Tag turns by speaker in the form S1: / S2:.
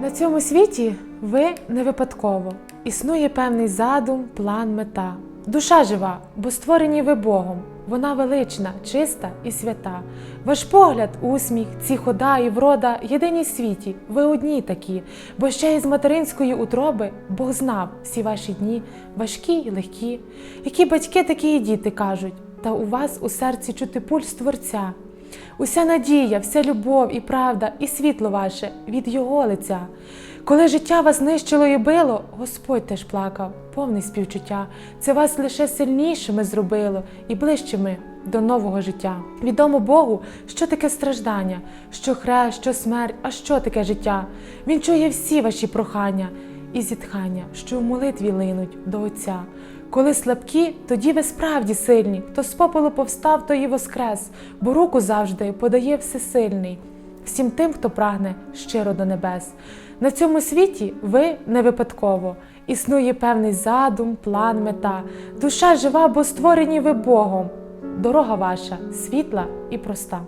S1: На цьому світі ви не випадково. Існує певний задум, план, мета. Душа жива, бо створені ви Богом. Вона велична, чиста і свята. Ваш погляд, усміх, ці хода і врода єдині світі. Ви одні такі, бо ще із материнської утроби Бог знав всі ваші дні, важкі й легкі. Які батьки, такі і діти кажуть, та у вас у серці чути пульс Творця. Уся надія, вся любов і правда, і світло ваше від Його лиця. Коли життя вас нищило і било, Господь теж плакав, повний співчуття. Це вас лише сильнішими зробило і ближчими до нового життя. Відомо Богу, що таке страждання, що хрест, що смерть, а що таке життя. Він чує всі ваші прохання і зітхання, що в молитві линуть до Отця. Коли слабкі, тоді ви справді сильні. Хто з попелу повстав, то і воскрес, бо руку завжди подає всесильний всім тим, хто прагне щиро до небес. На цьому світі ви не випадково. Існує певний задум, план, мета. Душа жива, бо створені ви Богом. Дорога ваша світла і проста.